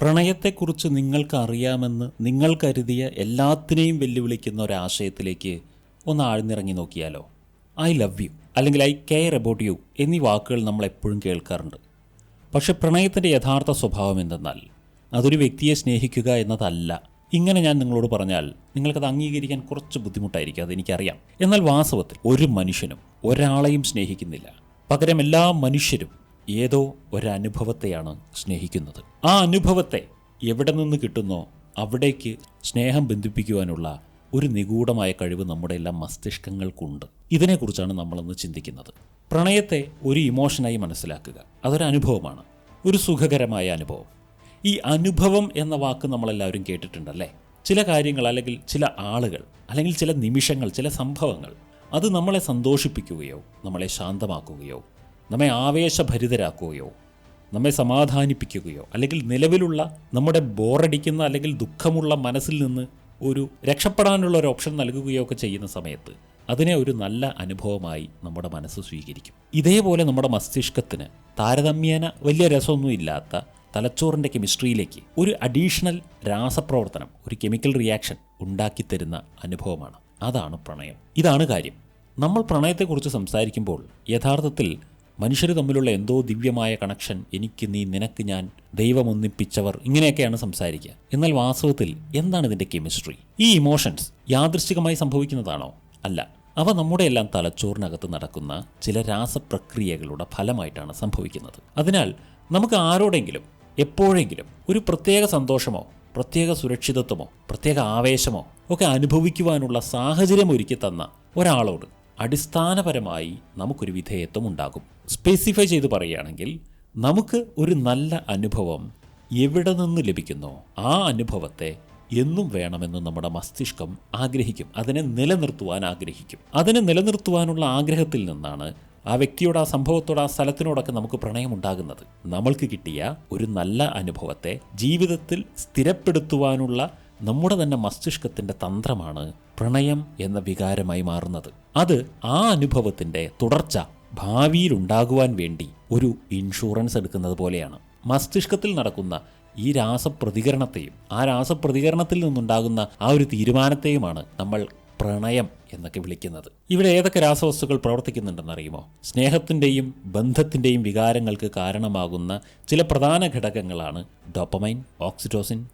പ്രണയത്തെക്കുറിച്ച് നിങ്ങൾക്ക് അറിയാമെന്ന് നിങ്ങൾ കരുതിയ എല്ലാത്തിനെയും വെല്ലുവിളിക്കുന്ന ഒരാശയത്തിലേക്ക് ഒന്ന് ആഴ്ന്നിറങ്ങി നോക്കിയാലോ. ഐ ലവ് യു അല്ലെങ്കിൽ ഐ കെയർ അബൌട്ട് യു എന്നീ വാക്കുകൾ നമ്മൾ എപ്പോഴും കേൾക്കാറുണ്ട്. പക്ഷെ പ്രണയത്തിന്റെ യഥാർത്ഥ സ്വഭാവം എന്തെന്നാൽ അതൊരു വ്യക്തിയെ സ്നേഹിക്കുക എന്നതല്ല. ഇങ്ങനെ ഞാൻ നിങ്ങളോട് പറഞ്ഞാൽ നിങ്ങൾക്കത് അംഗീകരിക്കാൻ കുറച്ച് ബുദ്ധിമുട്ടായിരിക്കും അതെനിക്കറിയാം. എന്നാൽ വാസ്തവത്തിൽ ഒരു മനുഷ്യനും ഒരാളെയും സ്നേഹിക്കുന്നില്ല. പകരം എല്ലാ മനുഷ്യരും ഏതോ ഒരനുഭവത്തെയാണ് സ്നേഹിക്കുന്നത്. ആ അനുഭവത്തെ എവിടെ നിന്ന് കിട്ടുന്നോ അവിടേക്ക് സ്നേഹം ബന്ധിപ്പിക്കുവാനുള്ള ഒരു നിഗൂഢമായ കഴിവ് നമ്മുടെ എല്ലാ മസ്തിഷ്കങ്ങൾക്കുണ്ട്. ഇതിനെക്കുറിച്ചാണ് നമ്മളൊന്ന് ചിന്തിക്കുന്നത്. പ്രണയത്തെ ഒരു ഇമോഷനായി മനസ്സിലാക്കുക. അതൊരു അനുഭവമാണ് ഒരു സുഖകരമായ അനുഭവം. ഈ അനുഭവം എന്ന വാക്ക് നമ്മളെല്ലാവരും കേട്ടിട്ടുണ്ടല്ലേ? ചില കാര്യങ്ങൾ അല്ലെങ്കിൽ ചില ആളുകൾ അല്ലെങ്കിൽ ചില നിമിഷങ്ങൾ ചില സംഭവങ്ങൾ അത് നമ്മളെ സന്തോഷിപ്പിക്കുകയോ നമ്മളെ ശാന്തമാക്കുകയോ നമ്മെ ആവേശഭരിതരാക്കുകയോ നമ്മെ സമാധാനിപ്പിക്കുകയോ അല്ലെങ്കിൽ നിലവിലുള്ള നമ്മുടെ ബോറടിക്കുന്ന അല്ലെങ്കിൽ ദുഃഖമുള്ള മനസ്സിൽ നിന്ന് ഒരു രക്ഷപ്പെടാനുള്ള ഒരു ഓപ്ഷൻ നൽകുകയോ ഒക്കെ ചെയ്യുന്ന സമയത്ത് അതിനെ ഒരു നല്ല അനുഭവമായി നമ്മുടെ മനസ്സ് സ്വീകരിക്കും. ഇതേപോലെ നമ്മുടെ മസ്തിഷ്കത്തിന് താരതമ്യേന വലിയ രസമൊന്നും ഇല്ലാത്ത തലച്ചോറിന്റെ കെമിസ്ട്രിയിലേക്ക് ഒരു അഡീഷണൽ രാസപ്രവർത്തനം ഒരു കെമിക്കൽ റിയാക്ഷൻ ഉണ്ടാക്കിത്തരുന്ന അനുഭവമാണ്. അതാണ് പ്രണയം. ഇതാണ് കാര്യം. നമ്മൾ പ്രണയത്തെക്കുറിച്ച് സംസാരിക്കുമ്പോൾ യഥാർത്ഥത്തിൽ മനുഷ്യർ തമ്മിലുള്ള എന്തോ ദിവ്യമായ കണക്ഷൻ എനിക്ക് നീ നിനക്ക് ഞാൻ ദൈവമൊന്നിപ്പിച്ചവർ ഇങ്ങനെയൊക്കെയാണ് സംസാരിക്കുക. എന്നാൽ വാസ്തവത്തിൽ എന്താണ് ഇതിന്റെ കെമിസ്ട്രി ഈ ഇമോഷൻസ് യാദൃശ്ചികമായി സംഭവിക്കുന്നതാണോ? അല്ല. അവ നമ്മുടെ എല്ലാം തലച്ചോറിനകത്ത് നടക്കുന്ന ചില രാസപ്രക്രിയകളുടെ ഫലമായിട്ടാണ് സംഭവിക്കുന്നത്. അതിനാൽ നമുക്ക് ആരോടെങ്കിലും എപ്പോഴെങ്കിലും ഒരു പ്രത്യേക സന്തോഷമോ പ്രത്യേക സുരക്ഷിതത്വമോ പ്രത്യേക ആവേശമോ ഒക്കെ അനുഭവിക്കുവാനുള്ള സാഹചര്യം ഒരുക്കി തന്ന ഒരാളോട് അടിസ്ഥാനപരമായി നമുക്കൊരു വിധേയത്വം ഉണ്ടാകും സ്പെസിഫൈ ചെയ്ത് പറയുകയാണെങ്കിൽ നമുക്ക് ഒരു നല്ല അനുഭവം എവിടെ നിന്ന് ലഭിക്കുന്നോ? ആ അനുഭവത്തെ എന്നും വേണമെന്ന് നമ്മുടെ മസ്തിഷ്കം ആഗ്രഹിക്കും. അതിനെ നിലനിർത്തുവാൻ ആഗ്രഹിക്കും. അതിനെ നിലനിർത്തുവാനുള്ള ആഗ്രഹത്തിൽ നിന്നാണ് ആ വ്യക്തിയോട് ആ സംഭവത്തോട് ആ സ്ഥലത്തിനോടൊക്കെ നമുക്ക് പ്രണയമുണ്ടാകുന്നത്. നമ്മൾക്ക് കിട്ടിയ ഒരു നല്ല അനുഭവത്തെ ജീവിതത്തിൽ സ്ഥിരപ്പെടുത്തുവാനുള്ള നമ്മുടെ തന്നെ മസ്തിഷ്കത്തിന്റെ തന്ത്രമാണ് പ്രണയം എന്ന വികാരമായി മാറുന്നത്. അത് ആ അനുഭവത്തിന്റെ തുടർച്ച ഭാവിയിൽ ഉണ്ടാകുവാൻ വേണ്ടി ഒരു ഇൻഷുറൻസ് എടുക്കുന്നത് പോലെയാണ്. മസ്തിഷ്കത്തിൽ നടക്കുന്ന ഈ രാസപ്രതികരണത്തെയും ആ രാസപ്രതികരണത്തിൽ നിന്നുണ്ടാകുന്ന ആ ഒരു തീരുമാനത്തെയുമാണ് നമ്മൾ പ്രണയം എന്നൊക്കെ വിളിക്കുന്നത്. ഇവിടെ ഏതൊക്കെ രാസവസ്തുക്കൾ പ്രവർത്തിക്കുന്നുണ്ടെന്നറിയുമോ? സ്നേഹത്തിന്റെയും ബന്ധത്തിന്റെയും വികാരങ്ങൾക്ക് കാരണമാകുന്ന ചില പ്രധാന ഘടകങ്ങളാണ് ഡോപ്പമൈൻ ഓക്സിറ്റോസിൻ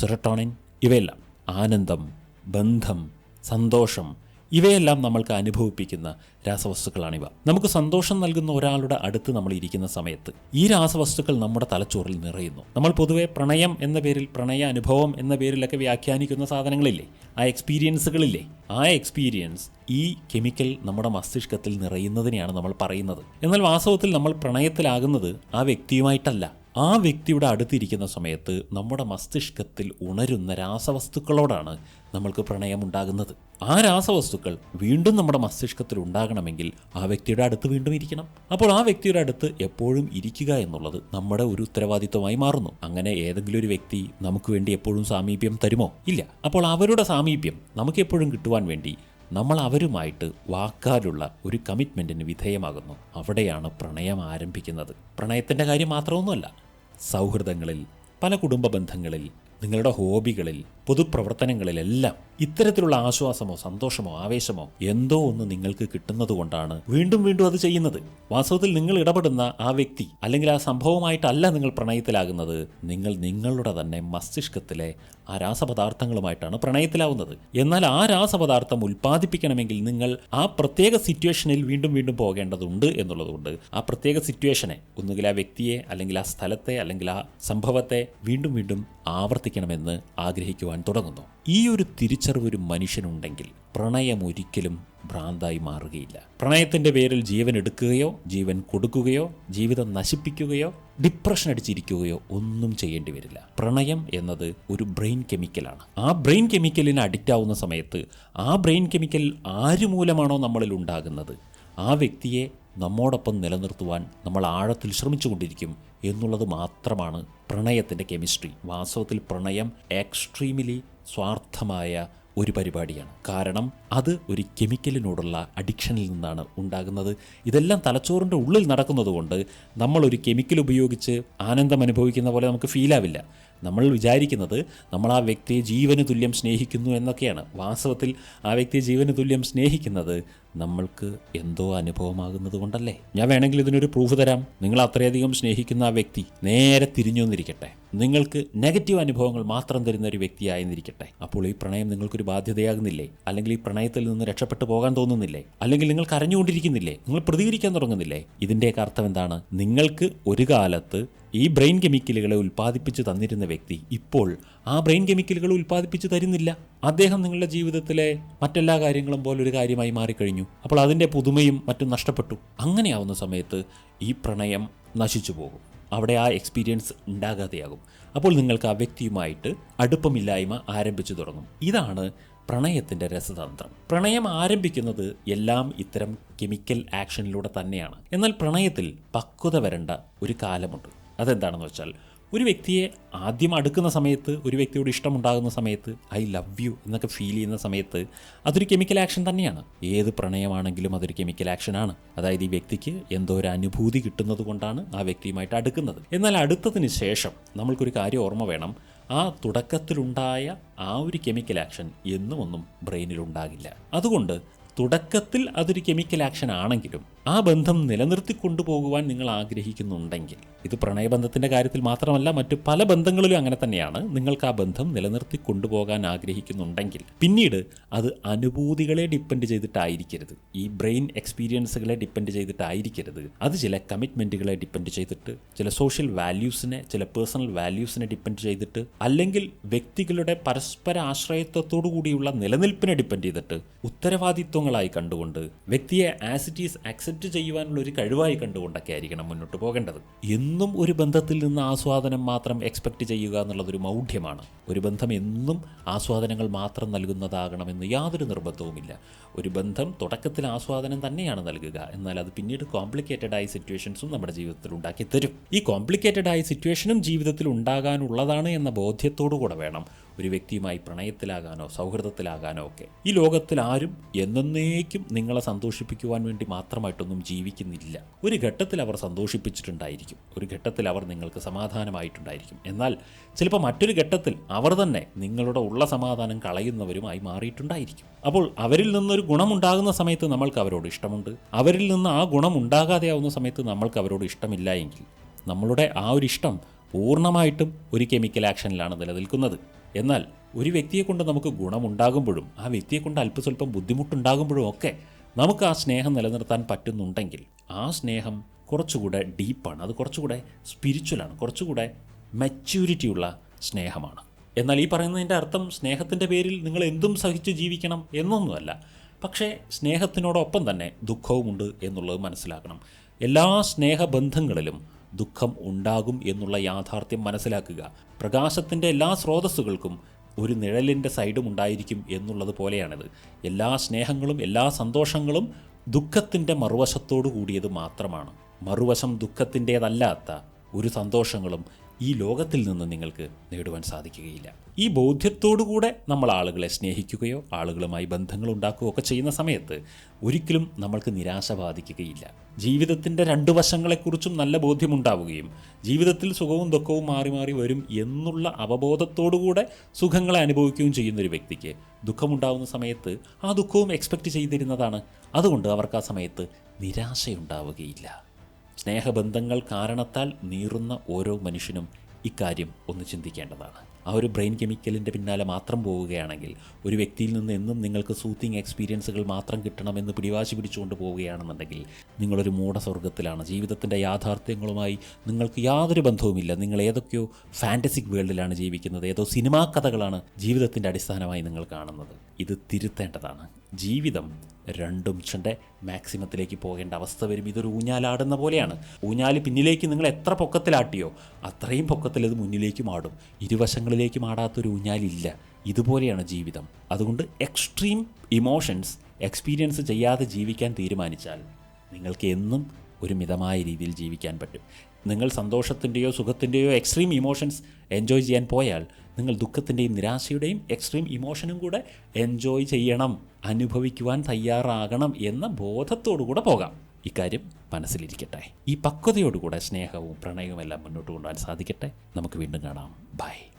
സെറട്ടോണിൻ ഇവയെല്ലാം. ആനന്ദം ബന്ധം സന്തോഷം. ഇവയെല്ലാം നമ്മൾക്ക് അനുഭവിപ്പിക്കുന്ന രാസവസ്തുക്കളാണിവ. നമുക്ക് സന്തോഷം നൽകുന്ന ഒരാളുടെ അടുത്ത് നമ്മൾ ഇരിക്കുന്ന സമയത്ത് ഈ രാസവസ്തുക്കൾ നമ്മുടെ തലച്ചോറിൽ നിറയുന്നു. നമ്മൾ പൊതുവെ പ്രണയം എന്ന പേരിൽ പ്രണയ അനുഭവം എന്ന പേരിലൊക്കെ വ്യാഖ്യാനിക്കുന്ന സാധനങ്ങളില്ലേ? ആ എക്സ്പീരിയൻസുകളില്ലേ? ആ എക്സ്പീരിയൻസ് ഈ കെമിക്കൽ നമ്മുടെ മസ്തിഷ്കത്തിൽ നിറയുന്നതിനെയാണ് നമ്മൾ പറയുന്നത്. എന്നാൽ വാസ്തവത്തിൽ നമ്മൾ പ്രണയത്തിലാകുന്നത് ആ വ്യക്തിയുമായിട്ടല്ല. ആ വ്യക്തിയുടെ അടുത്തിരിക്കുന്ന സമയത്ത് നമ്മുടെ മസ്തിഷ്കത്തിൽ ഉണരുന്ന രാസവസ്തുക്കളോടാണ് നമ്മൾക്ക് പ്രണയം ഉണ്ടാകുന്നത് ആ രാസവസ്തുക്കൾ വീണ്ടും നമ്മുടെ മസ്തിഷ്കത്തിൽ ഉണ്ടാകണമെങ്കിൽ ആ വ്യക്തിയുടെ അടുത്ത് വീണ്ടും ഇരിക്കണം. അപ്പോൾ ആ വ്യക്തിയുടെ അടുത്ത് എപ്പോഴും ഇരിക്കുക എന്നുള്ളത് നമ്മുടെ ഒരു ഉത്തരവാദിത്വമായി മാറുന്നു. അങ്ങനെ ഏതെങ്കിലും ഒരു വ്യക്തി നമുക്ക് വേണ്ടി എപ്പോഴും സാമീപ്യം തരുമോ? ഇല്ല. അപ്പോൾ അവരുടെ സാമീപ്യം നമുക്ക് എപ്പോഴും കിട്ടുവാൻ വേണ്ടി നമ്മൾ അവരുമായിട്ട് വാക്കാലുള്ള ഒരു കമ്മിറ്റ്മെന്റിന് വിധേയമാകുന്നു. അവിടെയാണ് പ്രണയം ആരംഭിക്കുന്നത്. പ്രണയത്തിന്റെ കാര്യം മാത്രമൊന്നുമല്ല. സൗഹൃദങ്ങളിൽ പല കുടുംബ ബന്ധങ്ങളിൽ നിങ്ങളുടെ ഹോബികളിൽ പൊതുപ്രവർത്തനങ്ങളിലെല്ലാം ഇത്തരത്തിലുള്ള ആശ്വാസമോ സന്തോഷമോ ആവേശമോ എന്തോ ഒന്ന് നിങ്ങൾക്ക് കിട്ടുന്നത് കൊണ്ടാണ് വീണ്ടും വീണ്ടും അത് ചെയ്യുന്നത്. വാസ്തവത്തിൽ നിങ്ങൾ ഇടപെടുന്ന ആ വ്യക്തി അല്ലെങ്കിൽ ആ സംഭവമായിട്ടല്ല നിങ്ങൾ പ്രണയത്തിലാകുന്നത് നിങ്ങൾ നിങ്ങളുടെ തന്നെ മസ്തിഷ്കത്തിലെ ആ രാസപദാർത്ഥങ്ങളുമായിട്ടാണ് പ്രണയത്തിലാവുന്നത്. എന്നാൽ ആ രാസപദാർത്ഥം ഉൽപ്പാദിപ്പിക്കണമെങ്കിൽ നിങ്ങൾ ആ പ്രത്യേക സിറ്റുവേഷനിൽ വീണ്ടും വീണ്ടും പോകേണ്ടതുണ്ട് എന്നുള്ളതുകൊണ്ട് ആ പ്രത്യേക സിറ്റുവേഷനെ ഒന്നുകിൽ ആ വ്യക്തിയെ അല്ലെങ്കിൽ ആ സ്ഥലത്തെ അല്ലെങ്കിൽ ആ സംഭവത്തെ വീണ്ടും വീണ്ടും ആവർത്തിക്കണമെന്ന് ആഗ്രഹിക്കുവാൻ തുടങ്ങുന്നു. ഈ ഒരു തിരിച്ചറിവ് ഒരു മനുഷ്യനുണ്ടെങ്കിൽ പ്രണയം ഒരിക്കലും ഭ്രാന്തായി മാറുകയില്ല. പ്രണയത്തിന്റെ പേരിൽ ജീവൻ എടുക്കുകയോ ജീവൻ കൊടുക്കുകയോ ജീവിതം നശിപ്പിക്കുകയോ ഡിപ്രഷൻ അടിച്ചിരിക്കുകയോ ഒന്നും ചെയ്യേണ്ടി വരില്ല. പ്രണയം എന്നത് ഒരു ബ്രെയിൻ കെമിക്കലാണ് ആ ബ്രെയിൻ കെമിക്കലിന് അഡിക്റ്റ് ആവുന്ന സമയത്ത് ആ ബ്രെയിൻ കെമിക്കൽ ആര് മൂലമാണോ നമ്മളിൽ ഉണ്ടാകുന്നത്? ആ വ്യക്തിയെ നമ്മോടൊപ്പം നിലനിർത്തുവാൻ നമ്മൾ ആഴത്തിൽ ശ്രമിച്ചുകൊണ്ടിരിക്കും എന്നുള്ളത് മാത്രമാണ് പ്രണയത്തിന്റെ കെമിസ്ട്രി. വാസ്തവത്തിൽ പ്രണയം എക്സ്ട്രീമിലി സ്വാർത്ഥമായ ഒരു പരിപാടിയാണ്. കാരണം അത് ഒരു കെമിക്കലിനോടുള്ള അഡിക്ഷനിൽ നിന്നാണ് ഉണ്ടാകുന്നത്. ഇതെല്ലാം തലച്ചോറിന്റെ ഉള്ളിൽ നടക്കുന്നതുകൊണ്ട് നമ്മൾ ഒരു കെമിക്കൽ ഉപയോഗിച്ച് ആനന്ദം അനുഭവിക്കുന്ന പോലെ നമുക്ക് ഫീലാവില്ല നമ്മൾ വിചാരിക്കുന്നത് നമ്മൾ ആ വ്യക്തിയെ ജീവന് തുല്യം സ്നേഹിക്കുന്നു എന്നൊക്കെയാണ്. വാസ്തവത്തിൽ ആ വ്യക്തിയെ ജീവന് തുല്യം സ്നേഹിക്കുന്നത് നമ്മൾക്ക് എന്തോ അനുഭവമാകുന്നത് കൊണ്ടല്ലേ? ഞാൻ വേണമെങ്കിൽ ഇതിനൊരു പ്രൂഫ് തരാം. നിങ്ങൾ അത്രയധികം സ്നേഹിക്കുന്ന ആ വ്യക്തി നേരെ തിരിഞ്ഞു വന്നിരിക്കട്ടെ. നിങ്ങൾക്ക് നെഗറ്റീവ് അനുഭവങ്ങൾ മാത്രം തരുന്ന ഒരു വ്യക്തിയായെന്നിരിക്കട്ടെ അപ്പോൾ ഈ പ്രണയം നിങ്ങൾക്കൊരു ബാധ്യതയാകുന്നില്ലേ? അല്ലെങ്കിൽ ഈ പ്രണയത്തിൽ നിന്ന് രക്ഷപ്പെട്ടു പോകാൻ തോന്നുന്നില്ലേ? അല്ലെങ്കിൽ നിങ്ങൾ കരഞ്ഞുകൊണ്ടിരിക്കുന്നില്ലേ? നിങ്ങൾ പ്രതികരിക്കാൻ തുടങ്ങുന്നില്ലേ? ഇതിന്റെയൊക്കെ അർത്ഥം എന്താണ്? നിങ്ങൾക്ക് ഒരു കാലത്ത് ഈ ബ്രെയിൻ കെമിക്കലുകളെ ഉൽപ്പാദിപ്പിച്ച് തന്നിരുന്ന വ്യക്തി ഇപ്പോൾ ആ ബ്രെയിൻ കെമിക്കലുകൾ ഉൽപ്പാദിപ്പിച്ച് തരുന്നില്ല. അദ്ദേഹം നിങ്ങളുടെ ജീവിതത്തിലെ മറ്റെല്ലാ കാര്യങ്ങളും പോലെ ഒരു കാര്യമായി മാറിക്കഴിഞ്ഞു. അപ്പോൾ അതിന്റെ പുതുമയും മറ്റും നഷ്ടപ്പെട്ടു. അങ്ങനെയാവുന്ന സമയത്ത് ഈ പ്രണയം നശിച്ചു പോകും. അവിടെ ആ എക്സ്പീരിയൻസ് ഉണ്ടാകാതെയാകും. അപ്പോൾ നിങ്ങൾക്ക് ആ വ്യക്തിയുമായിട്ട് അടുപ്പമില്ലായ്മ ആരംഭിച്ചു തുടങ്ങും. ഇതാണ് പ്രണയത്തിന്റെ രസതന്ത്രം. പ്രണയം ആരംഭിക്കുന്നത് എല്ലാം ഇത്തരം കെമിക്കൽ ആക്ഷനിലൂടെ തന്നെയാണ്. എന്നാൽ പ്രണയത്തിൽ പക്വത വരേണ്ട ഒരു കാലമുണ്ട്. അതെന്താണെന്ന് വെച്ചാൽ ഒരു വ്യക്തിയെ ആദ്യം അടുക്കുന്ന സമയത്ത് ഒരു വ്യക്തിയോട് ഇഷ്ടമുണ്ടാകുന്ന സമയത്ത് ഐ ലവ് യു എന്നൊക്കെ ഫീൽ ചെയ്യുന്ന സമയത്ത് അതൊരു കെമിക്കൽ ആക്ഷൻ തന്നെയാണ്. ഏത് പ്രണയമാണെങ്കിലും അതൊരു കെമിക്കൽ ആക്ഷനാണ് അതായത് ഈ വ്യക്തിക്ക് എന്തോ ഒരു അനുഭൂതി കിട്ടുന്നത് കൊണ്ടാണ് ആ വ്യക്തിയുമായിട്ട് അടുക്കുന്നത്. എന്നാൽ അടുത്തതിന് ശേഷം നമ്മൾക്കൊരു കാര്യം ഓർമ്മ വേണം. ആ തുടക്കത്തിലുണ്ടായ ആ ഒരു കെമിക്കൽ ആക്ഷൻ എന്നും ഒന്നും ബ്രെയിനിലുണ്ടാകില്ല. അതുകൊണ്ട് തുടക്കത്തിൽ അതൊരു കെമിക്കൽ ആക്ഷൻ ആണെങ്കിലും ആ ബന്ധം നിലനിർത്തി കൊണ്ടുപോകുവാൻ നിങ്ങൾ ആഗ്രഹിക്കുന്നുണ്ടെങ്കിൽ. ഇത് പ്രണയബന്ധത്തിന്റെ കാര്യത്തിൽ മാത്രമല്ല മറ്റു പല ബന്ധങ്ങളിലും അങ്ങനെ തന്നെയാണ്. നിങ്ങൾക്ക് ആ ബന്ധം നിലനിർത്തി കൊണ്ടുപോകാൻ ആഗ്രഹിക്കുന്നുണ്ടെങ്കിൽ പിന്നീട് അത് അനുഭൂതികളെ ഡിപ്പെൻഡ് ചെയ്തിട്ടായിരിക്കരുത്. ഈ ബ്രെയിൻ എക്സ്പീരിയൻസുകളെ ഡിപ്പെൻഡ് ചെയ്തിട്ടായിരിക്കരുത്. അത് ചില കമ്മിറ്റ്മെന്റുകളെ ഡിപ്പെൻഡ് ചെയ്തിട്ട് ചില സോഷ്യൽ വാല്യൂസിനെ ചില പേഴ്സണൽ വാല്യൂസിനെ ഡിപ്പെൻഡ് ചെയ്തിട്ട് അല്ലെങ്കിൽ വ്യക്തികളുടെ പരസ്പര ആശ്രയത്വത്തോടു കൂടിയുള്ള നിലനിൽപ്പിനെ ഡിപ്പെൻഡ് ചെയ്തിട്ട് ഉത്തരവാദിത്വങ്ങളായി കണ്ടുകൊണ്ട് വ്യക്തിയെ ആസ് ഇറ്റ് ഈസ് അക്സെപ്റ്റ് ചെയ്യുവാനുള്ള ഒരു കഴിവായി കണ്ടുകൊണ്ടൊക്കെ ആയിരിക്കണം മുന്നോട്ട് പോകേണ്ടത്. എന്നും ഒരു ബന്ധത്തിൽ നിന്ന് ആസ്വാദനം മാത്രം എക്സ്പെക്റ്റ് ചെയ്യുക എന്നുള്ളതൊരു മൗഢ്യമാണ്. ഒരു ബന്ധം എന്നും ആസ്വാദനങ്ങൾ മാത്രം നൽകുന്നതാകണമെന്ന് യാതൊരു നിർബന്ധവുമില്ല. ഒരു ബന്ധം തുടക്കത്തിൽ ആസ്വാദനം തന്നെയാണ് നൽകുക. എന്നാൽ അത് പിന്നീട് കോംപ്ലിക്കേറ്റഡ് ആയ സിറ്റുവേഷൻസും നമ്മുടെ ജീവിതത്തിൽ ഉണ്ടാക്കി തരും. ഈ കോംപ്ലിക്കേറ്റഡ് ആയ സിറ്റുവേഷനും ജീവിതത്തിൽ ഉണ്ടാകാനുള്ളതാണ് എന്ന ബോധ്യത്തോടു കൂടെ വേണം ഒരു വ്യക്തിയുമായി പ്രണയത്തിലാകാനോ സൗഹൃദത്തിലാകാനോ ഒക്കെ. ഈ ലോകത്തിൽ ആരും എന്നേക്കും നിങ്ങളെ സന്തോഷിപ്പിക്കുവാൻ വേണ്ടി മാത്രമായിട്ടൊന്നും ജീവിക്കുന്നില്ല. ഒരു ഘട്ടത്തിൽ അവർ സന്തോഷിപ്പിച്ചിട്ടുണ്ടായിരിക്കും. ഒരു ഘട്ടത്തിൽ അവർ നിങ്ങൾക്ക് സമാധാനമായിട്ടുണ്ടായിരിക്കും. എന്നാൽ ചിലപ്പോൾ മറ്റൊരു ഘട്ടത്തിൽ അവർ തന്നെ നിങ്ങളുടെ ഉള്ള സമാധാനം കളയുന്നവരുമായി മാറിയിട്ടുണ്ടായിരിക്കും. അപ്പോൾ അവരിൽ നിന്നൊരു ഗുണമുണ്ടാകുന്ന സമയത്ത് നമ്മൾക്ക് അവരോട് ഇഷ്ടമുണ്ട്. അവരിൽ നിന്ന് ആ ഗുണം ഉണ്ടാകാതെയാവുന്ന സമയത്ത് നമ്മൾക്ക് അവരോട് ഇഷ്ടമില്ല എങ്കിൽ നമ്മളുടെ ആ ഒരു ഇഷ്ടം പൂർണമായിട്ടും ഒരു കെമിക്കൽ ആക്ഷനിലാണ് നിലനിൽക്കുന്നത്. എന്നാൽ ഒരു വ്യക്തിയെ കൊണ്ട് നമുക്ക് ഗുണമുണ്ടാകുമ്പോഴും ആ വ്യക്തിയെ കൊണ്ട് അല്പസ്വല്പം ബുദ്ധിമുട്ടുണ്ടാകുമ്പോഴും ഒക്കെ നമുക്ക് ആ സ്നേഹം നിലനിർത്താൻ പറ്റുന്നുണ്ടെങ്കിൽ ആ സ്നേഹം കുറച്ചുകൂടെ ഡീപ്പാണ് അത് കുറച്ചുകൂടെ സ്പിരിച്വലാണ് കുറച്ചുകൂടെ മെച്യൂരിറ്റിയുള്ള സ്നേഹമാണ്. എന്നാൽ ഈ പറയുന്നതിന്റെ അർത്ഥം സ്നേഹത്തിന്റെ പേരിൽ നിങ്ങൾ എന്തും സഹിച്ച് ജീവിക്കണം എന്നൊന്നുമല്ല. പക്ഷേ സ്നേഹത്തിനോടൊപ്പം തന്നെ ദുഃഖവുമുണ്ട് എന്നുള്ളത് മനസ്സിലാക്കണം. എല്ലാ സ്നേഹബന്ധങ്ങളിലും ദുഃഖം ഉണ്ടാകും എന്നുള്ള യാഥാർത്ഥ്യം മനസ്സിലാക്കുക. പ്രകാശത്തിന്റെ എല്ലാ സ്രോതസ്സുകൾക്കും ഒരു നിഴലിന്റെ സൈഡും ഉണ്ടായിരിക്കും എന്നുള്ളത് പോലെയാണിത്. എല്ലാ സ്നേഹങ്ങളും എല്ലാ സന്തോഷങ്ങളും ദുഃഖത്തിന്റെ മറുവശത്തോടു കൂടിയത് മാത്രമാണ്. മറുവശം ദുഃഖത്തിന്റേതല്ലാത്ത ഒരു സന്തോഷങ്ങളും ഈ ലോകത്തിൽ നിന്ന് നിങ്ങൾക്ക് നേടുവാൻ സാധിക്കുകയില്ല. ഈ ബോധ്യത്തോടുകൂടെ നമ്മൾ ആളുകളെ സ്നേഹിക്കുകയോ ആളുകളുമായി ബന്ധങ്ങൾ ഉണ്ടാക്കുകയോ ഒക്കെ ചെയ്യുന്ന സമയത്ത് ഒരിക്കലും നമ്മൾക്ക് നിരാശ ബാധിക്കുകയില്ല. ജീവിതത്തിന്റെ രണ്ട് വശങ്ങളെക്കുറിച്ചും നല്ല ബോധ്യമുണ്ടാവുകയും ജീവിതത്തിൽ സുഖവും ദുഃഖവും മാറി മാറി വരും എന്നുള്ള അവബോധത്തോടുകൂടെ സുഖങ്ങളെ അനുഭവിക്കുകയും ചെയ്യുന്ന ഒരു വ്യക്തിക്ക് ദുഃഖമുണ്ടാകുന്ന സമയത്ത് ആ ദുഃഖവും എക്സ്പെക്റ്റ് ചെയ്തിരുന്നതാണ്. അതുകൊണ്ട് അവർക്ക് ആ സമയത്ത് നിരാശയുണ്ടാവുകയില്ല. സ്നേഹബന്ധങ്ങൾ കാരണത്താൽ നീറുന്ന ഓരോ മനുഷ്യനും ഇക്കാര്യം ഒന്ന് ചിന്തിക്കേണ്ടതാണ്. ആ ഒരു ബ്രെയിൻ കെമിക്കലിന്റെ പിന്നാലെ മാത്രം പോവുകയാണെങ്കിൽ ഒരു വ്യക്തിയിൽ നിന്ന് എന്നും നിങ്ങൾക്ക് സൂത്തിങ് എക്സ്പീരിയൻസുകൾ മാത്രം കിട്ടണമെന്ന് പിടിവാശി പിടിച്ചുകൊണ്ട് പോവുകയാണെന്നുണ്ടെങ്കിൽ നിങ്ങളൊരു മൂഢസ്വർഗത്തിലാണ് ജീവിതത്തിന്റെ യാഥാർത്ഥ്യങ്ങളുമായി നിങ്ങൾക്ക് യാതൊരു ബന്ധവുമില്ല. നിങ്ങൾ ഏതൊക്കെയോ ഫാന്റസിക് വേൾഡിലാണ് ജീവിക്കുന്നത്. ഏതോ സിനിമാ കഥകളാണ് ജീവിതത്തിന്റെ അടിസ്ഥാനമായി നിങ്ങൾ കാണുന്നത്. ഇത് തിരുത്തേണ്ടതാണ്. ജീവിതം രണ്ടും ചെന്റെ മാക്സിമത്തിലേക്ക് പോകേണ്ട അവസ്ഥ വരും ഇതൊരു ഊഞ്ഞാലാടുന്ന പോലെയാണ്. ഊഞ്ഞാൽ പിന്നിലേക്ക് നിങ്ങൾ എത്ര പൊക്കത്തിലാട്ടിയോ അത്രയും പൊക്കത്തിൽ അത് മുന്നിലേക്കും ആടും ഇരുവശങ്ങളിലേക്കും ആടാത്തൊരു ഊഞ്ഞാലില്ല. ഇതുപോലെയാണ് ജീവിതം. അതുകൊണ്ട് എക്സ്ട്രീം ഇമോഷൻസ് എക്സ്പീരിയൻസ് ചെയ്യാതെ ജീവിക്കാൻ തീരുമാനിച്ചാൽ നിങ്ങൾക്ക് എന്നും ഒരു മിതമായ രീതിയിൽ ജീവിക്കാൻ പറ്റും. നിങ്ങൾ സന്തോഷത്തിന്റെയോ സുഖത്തിന്റെയോ എക്സ്ട്രീം ഇമോഷൻസ് എൻജോയ് ചെയ്യാൻ പോയാൽ നിങ്ങൾ ദുഃഖത്തിന്റെയും നിരാശയുടെയും എക്സ്ട്രീം ഇമോഷനും കൂടെ എൻജോയ് ചെയ്യണം അനുഭവിക്കുവാൻ തയ്യാറാകണം എന്ന ബോധത്തോടു കൂടെ പോകാം. ഇക്കാര്യം മനസ്സിലിരിക്കട്ടെ. ഈ പക്വതയോടുകൂടെ സ്നേഹവും പ്രണയവും എല്ലാം മുന്നോട്ട് കൊണ്ടുപോകാൻ സാധിക്കട്ടെ. നമുക്ക് വീണ്ടും കാണാം. ബൈ